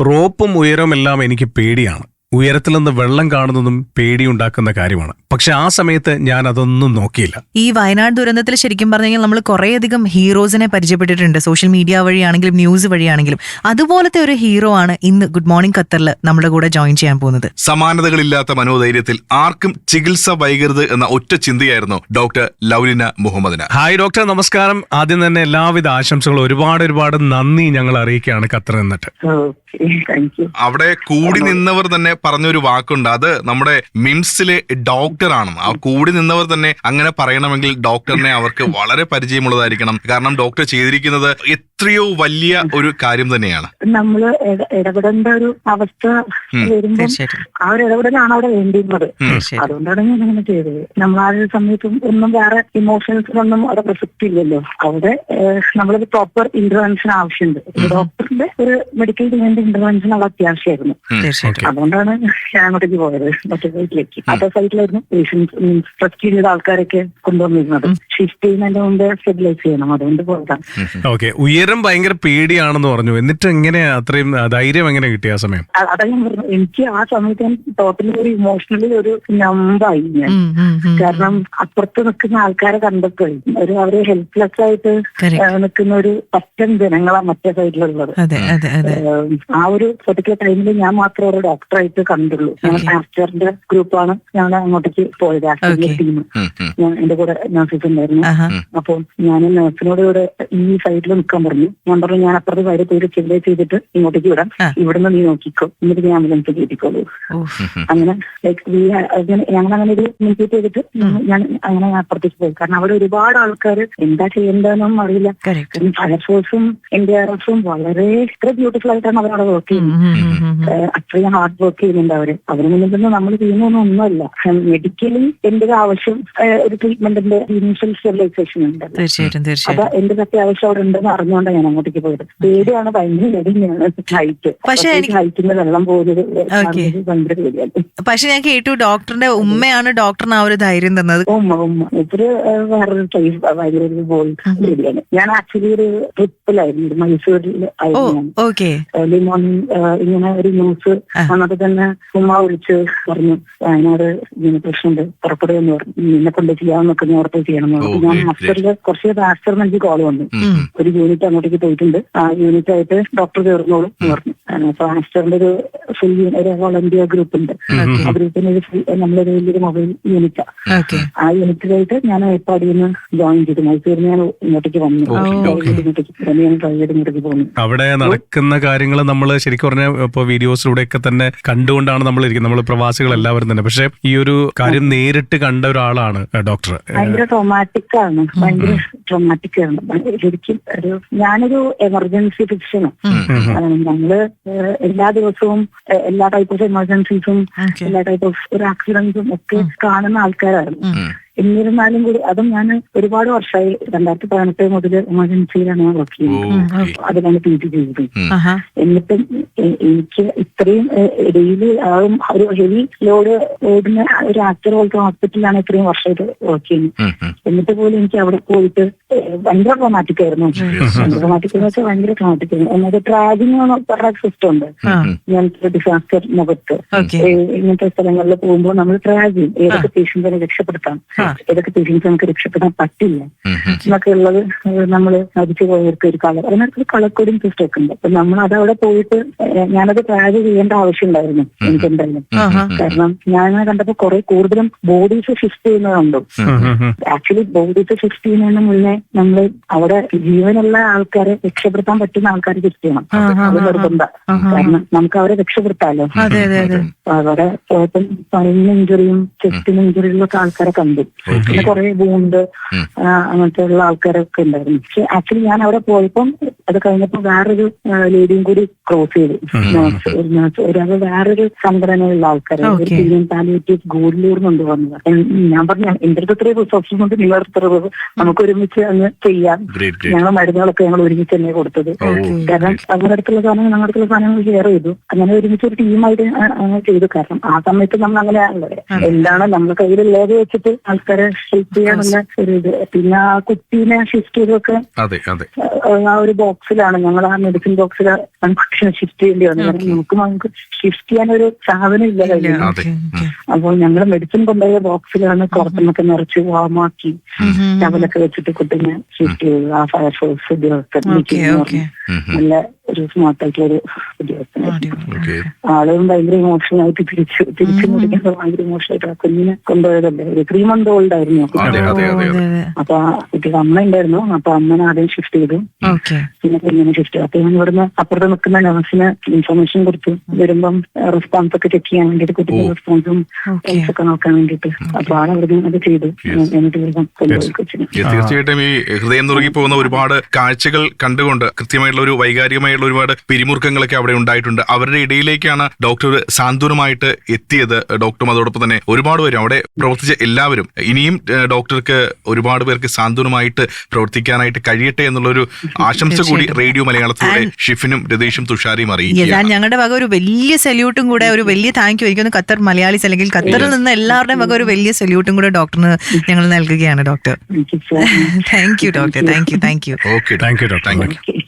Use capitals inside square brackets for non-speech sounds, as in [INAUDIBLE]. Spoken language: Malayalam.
റോപ്പും ഉയരമെല്ലാം എനിക്ക് പേടിയാണ്. ഉയരത്തിൽ നിന്ന് വെള്ളം കാണുന്നതും പേടിയുണ്ടാക്കുന്ന കാര്യമാണ്. പക്ഷെ ആ സമയത്ത് ഞാൻ അതൊന്നും നോക്കിയില്ല. ഈ വയനാട് ദുരന്തത്തിൽ ശരിക്കും പറഞ്ഞു കഴിഞ്ഞാൽ നമ്മൾ കുറേയധികം ഹീറോസിനെ പരിചയപ്പെട്ടിട്ടുണ്ട്. സോഷ്യൽ മീഡിയ വഴിയാണെങ്കിലും ന്യൂസ് വഴിയാണെങ്കിലും. അതുപോലത്തെ ഒരു ഹീറോ ആണ് ഇന്ന് ഗുഡ് മോർണിംഗ് ഖത്തറിൽ നമ്മുടെ കൂടെ ജോയിൻ ചെയ്യാൻ പോകുന്നത്. സമാനതകളില്ലാത്ത മനോധൈര്യത്തിൽ ആർക്കും ചികിത്സ വൈകരുത് എന്ന ഒറ്റ ചിന്തയായിരുന്നു ഡോക്ടർ ലൗലിന മുഹമ്മദിന്. ഹായ് ഡോക്ടർ നമസ്കാരം. ആദ്യം തന്നെ എല്ലാവിധ ആശംസകളും ഒരുപാട് ഒരുപാട് നന്ദി ഞങ്ങൾ അറിയിക്കുകയാണ് ഖത്തർ എന്നിട്ട് അവിടെ കൂടി നിന്നവർ തന്നെ പറഞ്ഞൊരു വാക്കുണ്ട്. അത് നമ്മുടെ മിംസിലെ ഡോക്ടർ ആണ് ആ കൂടി നിന്നവർ തന്നെ അങ്ങനെ പറയണമെങ്കിൽ ഡോക്ടറിനെ അവർക്ക് വളരെ പരിചയമുള്ളതായിരിക്കണം. കാരണം ഡോക്ടർ ചെയ്തിരിക്കുന്നത് എത്രയോ വലിയ ഒരു കാര്യം തന്നെയാണ്. നമ്മൾ ഇട- ഇടപെടേണ്ട ഒരു അവസ്ഥ വരുമ്പോൾ ആ ഒരു ഇടപെടലാണ് അവിടെ വേണ്ടിയിരുന്നത്. അതുകൊണ്ടാണ് ഞാൻ അങ്ങനെ ചെയ്തത്. നമ്മൾ ആ ഒരു സമയത്തും ഒന്നും വേറെ ഇമോഷൻസിനൊന്നും അവിടെ പ്രസക്തി ഇല്ലല്ലോ. അവിടെ നമ്മളൊരു പ്രോപ്പർ ഇന്റർവെൻഷൻ ആവശ്യമുണ്ട്. ഡോക്ടറിന്റെ ഒരു മെഡിക്കൽ ടീമിന്റെ ഇന്റർവെൻഷൻ അവിടെ അത്യാവശ്യമായിരുന്നു. തീർച്ചയായിട്ടും. അതുകൊണ്ടാണ് ഞാൻ അങ്ങോട്ടേക്ക് പോയത്. മറ്റേ സൈറ്റിലേക്ക് അതേ സൈറ്റിലായിരുന്നു പേഷ്യൻസ് മീൻസ് റെസ്ക്യൂ ചെയ്ത ആൾക്കാരൊക്കെ കൊണ്ടുവന്നിരുന്നത്. ഷിഫ്റ്റ് ചെയ്യുന്നതിന്റെ മുമ്പ് സ്റ്റെബിലൈസ് ചെയ്യണം. അതുകൊണ്ട് പോയതാണ്. ഓക്കെ ഉയരം ഭയങ്കര പേടിയാണെന്ന് പറഞ്ഞു. എന്നിട്ട് എങ്ങനെ അത്രയും ധൈര്യം എങ്ങനെ കിട്ടിയ ആ സമയം? അതാ ഞാൻ പറഞ്ഞു എനിക്ക് ആ സമയത്ത് ഞാൻ ടോട്ടലി ഒരു ഇമോഷണലി ഒരു നമ്പായി ഞാൻ. കാരണം അപ്പുറത്ത് നിൽക്കുന്ന ആൾക്കാരെ കണ്ടപ്പോൾ ഒരു അവർ ഹെൽപ്ലെസ് ആയിട്ട്. നിൽക്കുന്ന ഒരു പറ്റൻ ജനങ്ങളാണ് മറ്റേ സൈഡിലുള്ളത് ആ ഒരു പെർട്ടിക്കുലർ ടൈമിൽ ഞാൻ മാത്രം ഒരു ഡോക്ടറായിട്ട് കണ്ടുള്ളൂ. ഞങ്ങൾ ആസ്റ്ററിന്റെ ഗ്രൂപ്പാണ് ഞങ്ങൾ അങ്ങോട്ടേക്ക് പോയത്. ആസ്റ്ററിന്റെ ടീം. ഞാൻ എന്റെ കൂടെ നഴ്സസ് ഉണ്ടായിരുന്നു. അപ്പോൾ അപ്പൊ ഞാൻ നഴ്സിനോട് ഇവിടെ ഈ സൈഡിൽ നിൽക്കാൻ പറഞ്ഞു. ഞാൻ പറഞ്ഞു ഞാൻ അപ്പുറത്തെ വരെ പോയി ചെല്ലുകയും ചെയ്തിട്ട് ഇങ്ങോട്ടേക്ക് വിടാം. ഇവിടുന്ന് നീ നോക്കിക്കോ. എന്നിട്ട് ഞാൻ ആംബുലൻസ് കയറ്റിക്കോളൂ. അങ്ങനെ ഞങ്ങൾ അങ്ങനെ ഒരു മുൻകൂട്ടി ചെയ്തിട്ട് ഞാൻ അങ്ങനെ അപ്പുറത്തേക്ക് പോയി. കാരണം അവിടെ ഒരുപാട് ആൾക്കാർ എന്താ ചെയ്യേണ്ടതെന്നൊന്നും അറിയില്ല. കാരണം ഫയർഫോഴ്സും എൻ ഡി ആർ എഫും വളരെ ഇത്ര ബ്യൂട്ടിഫുൾ ആയിട്ടാണ് അവരവിടെ വർക്ക് ചെയ്യുന്നത്. അത്രയും ഹാർഡ് വർക്ക് ചെയ്യുന്നുണ്ട് അവർ. അവർ മുന്നിൽ നമ്മൾ ചെയ്യുന്നൊന്നും ഒന്നുമല്ല. മെഡിക്കലി എന്റെ ആവശ്യം ഒരു ട്രീറ്റ്മെന്റിന്റെ ഇനീഷ്യൽ സ്റ്റെറിലൈസേഷൻ ഉണ്ട്. അപ്പൊ എന്റെ അത്യാവശ്യം അവിടെ ഉണ്ടെന്ന് അറിഞ്ഞുകൊണ്ടാണ് ഞാൻ അങ്ങോട്ടേക്ക് പോയത്. പേടിയാണ് ഭയങ്കര പേടിയാണ് ഹൈറ്റ് പക്ഷേ ഹൈറ്റിന്റെ വെള്ളം പോകുന്നത് ഭയങ്കര പേടിയാണ്. പക്ഷെ ഞാൻ കേട്ടു ഡോക്ടറിന്റെ ഉമ്മയാണ് ഡോക്ടറിന് ആ ഒരു ധൈര്യം തന്നത്. ഉമ്മ ഉമ്മ. ഇവർ വേറൊരു ടൈപ്പ് ഭയങ്കര ഒരു ബോൾ പേടിയാണ് ഞാൻ ആക്ച്വലി ഒരു ട്രിപ്പിലായിരുന്നു മൈസൂരിൽ ആയിരുന്നു മോർണിംഗ് ഇങ്ങനെ ഒരു ന്യൂസ് ആ. വന്നപ്പോ തന്നെ ഉമ്മ വിളിച്ച് പറഞ്ഞു. വയനാട് ഇങ്ങനെ പ്രശ്നമുണ്ട് പുറപ്പെടുകയെന്ന് പറഞ്ഞു. നിന്നെ കൊണ്ട് ചെയ്യാമെന്നൊക്കെ ഉറപ്പ് ചെയ്യണം ഞാൻ Okay, ആസ്റ്ററിൽ കുറച്ച് ആസ്റ്ററിന് എനിക്ക് കോൾ വന്നു. ഒരു യൂണിറ്റ് അങ്ങോട്ടേക്ക് പോയിട്ടുണ്ട്. ആ യൂണിറ്റ് ആയിട്ട് ഡോക്ടർ ചേർന്നോളൂ പറഞ്ഞു. അപ്പൊ ആസ്റ്ററിന്റെ ഒരു ഫുൾ ഒരു വോളണ്ടിയർ ഗ്രൂപ്പ് ഉണ്ട്. അവരിൽ തന്നെ ഒരു നമ്മളൊരു വലിയൊരു മൊബൈൽ യൂണിറ്റാ ആ. യൂണിറ്റിലായിട്ട് ഞാൻ ഏർപ്പാടിൽ നിന്ന് ജോയിൻ ചെയ്തു. മൈസൂരിൽ ഞാൻ ഇങ്ങോട്ടേക്ക് വന്നു. ഞാൻ ട്രൈ ചെയ്ത് ഇങ്ങോട്ടേക്ക് പോന്നു. അവിടെ നടക്കുന്ന കാര്യങ്ങൾ നമ്മൾ ശരിക്കും പറഞ്ഞ ഇപ്പോൾ വീഡിയോസിലൂടെ ഒക്കെ തന്നെ കണ്ടുകൊണ്ടാണ് നമ്മൾ ഇരിക്കുന്നത് നമ്മൾ പ്രവാസികൾ എല്ലാവരും തന്നെ. പക്ഷെ ഈ ഒരു കാര്യം നേരിട്ട് കണ്ട ഒരാളാണ് ഡോക്ടർ ഭയങ്കര ട്രോമാറ്റിക് ആണ്. ഭയങ്കര ട്രോമാറ്റിക് ആണ്. ശരിക്കും ഒരു ഞാനൊരു എമർജൻസി ഫിക്ഷനാണ് ഞങ്ങൾ എല്ലാ ദിവസവും എല്ലാ ടൈപ്പ് ഓഫ് എമർജൻസീസും എല്ലാ ടൈപ്പ് ഓഫ് ഒരു ആക്സിഡൻസും ഒക്കെ കാണുന്ന ആൾക്കാരായിരുന്നു. എന്നിരുന്നാലും കൂടി അതും ഞാൻ ഒരുപാട് വർഷമായി രണ്ടായിരത്തി പതിനെട്ട് മുതൽ എമർജൻസിയിലാണ് ഞാൻ വർക്ക് ചെയ്യുന്നത്. അതിലാണ് പി ജി ചെയ്തത് എന്നിട്ടും എ- എനിക്ക് ഇത്രയും ഡെയിലി ഒരു ഹെവി ലോഡ് ഓടുന്ന ഒരു ആക്ടർ പോലത്തെ ഹോസ്പിറ്റലിലാണ് ഇത്രയും വർഷമായിട്ട് വർക്ക് ചെയ്യുന്നത്. എന്നിട്ട് പോലും എനിക്ക് അവിടെ പോയിട്ട് ഭയങ്കര ട്രോമാറ്റിക് ആയിരുന്നു. ട്രോമാറ്റിക് എന്ന് വെച്ചാൽ ഭയങ്കര ട്രോമാറ്റിക് ആയിരുന്നു. എന്നത് ട്രാജിങ് പറഞ്ഞ സിസ്റ്റം ഉണ്ട്. ഞാൻ ഇങ്ങനത്തെ ഡിസാസ്റ്റർ മുഖത്ത്. ഇങ്ങനത്തെ സ്ഥലങ്ങളിൽ പോകുമ്പോൾ നമ്മൾ ട്രാജിങ് ചെയ്യും ഏതൊക്കെ പേഷ്യൻസിനെ രക്ഷപ്പെടുത്താം. ഏതൊക്കെ പേഷ്യൻസ് നമുക്ക് രക്ഷപ്പെടാൻ പറ്റില്ല. എന്നൊക്കെ ഉള്ളത് നമ്മൾ മരിച്ചു പോയവർക്ക് ഒരു കളർ. അതിനകത്ത് ഒരു കളർ കോഡിംഗ് സിസ്റ്റം ഒക്കെ ഉണ്ട്. അപ്പൊ നമ്മൾ അതവിടെ പോയിട്ട് ഞാനത് ട്രാവൽ ചെയ്യേണ്ട ആവശ്യം ഉണ്ടായിരുന്നു എനിക്ക് എന്തായാലും കാരണം ഞാൻ കണ്ടപ്പോ കുറെ കൂടുതലും ബോഡീസ് ഷിഫ്റ്റ് ചെയ്യുന്നതുണ്ടോ ആക്ച്വലി ബോഡീസ് ഷിഫ്റ്റ് ചെയ്യുന്നതിന് മുന്നേ നമ്മൾ അവിടെ ജീവനുള്ള ആൾക്കാരെ രക്ഷപ്പെടുത്താൻ പറ്റുന്ന ആൾക്കാരെ ഷിഫ്റ്റ് ചെയ്യണം. അത് നിർബന്ധ. കാരണം നമുക്ക് അവരെ രക്ഷപ്പെടുത്താലോ. അവിടെ പോയപ്പം സ്പൈനിന് ഇഞ്ചുറിയും ചെസ്റ്റിന് ഇഞ്ചുറിയും ഒക്കെ ആൾക്കാരെ കണ്ടു. പിന്നെ കുറെ ബൂണ്ട്. അങ്ങനത്തെ ഉള്ള ആൾക്കാരൊക്കെ ഉണ്ടായിരുന്നു. പക്ഷെ ആക്ച്വലി ഞാൻ അവിടെ പോയപ്പം അത് കഴിഞ്ഞപ്പോ വേറൊരു ലേഡിയും കൂടി ക്രോസ് ചെയ്തു. ഒരു nurse, ഒരാൾ വേറൊരു സംഘടനയുള്ള ആൾക്കാരാണ്. ഒരു Okay. പീരിയൻ പാലിയേറ്റീവ് ഗോഡിലൂർ കൊണ്ട് വന്നത് ഞാൻ പറഞ്ഞു എന്റെ അടുത്ത് ഇത്രയും റിസോർസസ് കൊണ്ട് നിങ്ങൾ ഇത്ര നമുക്ക് ഒരുമിച്ച് അങ്ങ് ചെയ്യാം. ഞങ്ങൾ മരുന്നുകളൊക്കെ ഞങ്ങൾ ഒരുമിച്ച് തന്നെ കൊടുത്തത്. കാരണം അവരുടെ അടുത്തുള്ള സാധനങ്ങൾ ഞങ്ങളുടെ അടുത്തുള്ള സാധനങ്ങൾ ഷെയർ ചെയ്തു. അങ്ങനെ ഒരുമിച്ച് ഒരു ടീമായിട്ട് അങ്ങനെ ചെയ്തു. കാരണം ആ സമയത്ത് നമ്മൾ അങ്ങനെയാണല്ലോ എന്താണ് നമ്മുടെ കയ്യിലുള്ളത് വെച്ചിട്ട് ആൾക്കാരെ ഹെൽപ്പ് ചെയ്യാനുള്ള ഒരു ഇത്. പിന്നെ ആ കുട്ടീനെ ഷിഫ്റ്റ് ചെയ്തൊക്കെ ആ ഒരു ബോക്സിലാണ് ഞങ്ങൾ ആ മെഡിസിൻ ബോക്സിൽ കുട്ടീനെ ഷിഫ്റ്റ് ചെയ്യേണ്ടി വന്നത് കാരണം നമുക്ക് നമുക്ക് ഷിഫ്റ്റ് ചെയ്യാൻ ഒരു സാധനം ഇല്ല കയ്യിൽ അതെ. അപ്പോൾ ഞങ്ങൾ മെഡിസിൻ കൊണ്ടുപോയ ബോക്സിലാണ് പുറത്തുനിന്നൊക്കെ നിറച്ച് വാമാക്കി ടവലൊക്കെ വെച്ചിട്ട് കുട്ടീനെ ഷിഫ്റ്റ് ചെയ്തു. ആ ഫയർഫോഴ്സ് ഉദ്യോഗസ്ഥർ. നല്ല ഒരു സ്മാർട്ട് ആയിട്ടുള്ള ഒരു ഉദ്യോഗസ്ഥൻ ഓക്കെ ആളും ഭയങ്കര ഇമോഷണൽ ആയിട്ട് തിരിച്ചു തിരിച്ചു മുടിക്കുന്നത് ഭയങ്കര ഇമോഷണൽ ആയിട്ട് ആ കുഞ്ഞിനെ കൊണ്ടുപോയതല്ലേ? ഒരു ത്രീ മന്ത് ഓൾഡ് ആയിരുന്നു അതെ അതെ അതെ അതെ. അപ്പൊ ആ കുട്ടിക്ക് അമ്മ ഉണ്ടായിരുന്നു. അപ്പൊ അമ്മനെ ആദ്യം ഷിഫ്റ്റ് ചെയ്തു. പിന്നെ കുഞ്ഞിനെ ഷിഫ്റ്റ് അപ്പൊ ഞാൻ ഇവിടുന്ന് അപ്പുറത്ത് നിൽക്കുന്ന നഴ്സിന് ഇൻഫർമേഷൻ കൊടുത്തു. വരുമ്പം റെസ്പോൺസ് ഒക്കെ ചെക്ക് ചെയ്യാൻ വേണ്ടിട്ട് കുട്ടിയുടെ റെസ്പോൺസും. ഒക്കെ നോക്കാൻ വേണ്ടിട്ട് അപ്പൊ ആൾ അവിടുന്ന് അത് ചെയ്തു. എന്നിട്ട് തീർച്ചയായിട്ടും ഈ ഹൃദയം നുറുകി പോകുന്ന ഒരുപാട് കാഴ്ചകൾ കണ്ടുകൊണ്ട് കൃത്യമായിട്ടുള്ള ഒരു വൈകാരികമായിട്ടുള്ള ഒരുപാട് പിരിമുറുക്കങ്ങളൊക്കെ അവിടെ ഉണ്ടായിട്ടുണ്ട്. അവരുടെ ഇടയിലേക്കാണ് ഡോക്ടർ സാന്ത്വനമായിട്ട് എത്തിയത്. ഡോക്ടറും അതോടൊപ്പം തന്നെ ഒരുപാട് പേരും അവിടെ പ്രവർത്തിച്ച എല്ലാവരും. ഇനിയും ഡോക്ടർക്ക് ഒരുപാട് പേർക്ക് സാന്ത്വനമായിട്ട് പ്രവർത്തിക്കാനായിട്ട് കഴിയട്ടെ എന്നുള്ളൊരു [LAUGHS] ആശംസ കൂടി റേഡിയോ മലയാളത്തിലൂടെ ഷിഫിനും രതീഷും തുഷാരിയും ഞാൻ അറിയിക്കുകയാണ് ഞങ്ങളുടെ വക ഒരു വലിയ സല്യൂട്ടും കൂടെ ഒരു വലിയ താങ്ക് യു എനിക്കൊന്ന് ഖത്തർ മലയാളീസ് അല്ലെങ്കിൽ ഖത്തറിൽ നിന്ന് എല്ലാവരുടെയും വക ഒരു വലിയ സല്യൂട്ടും കൂടെ ഡോക്ടറിന് ഞങ്ങൾ നൽകുകയാണ് doctor thank you doctor thank you thank you okay thank you doctor thank you okay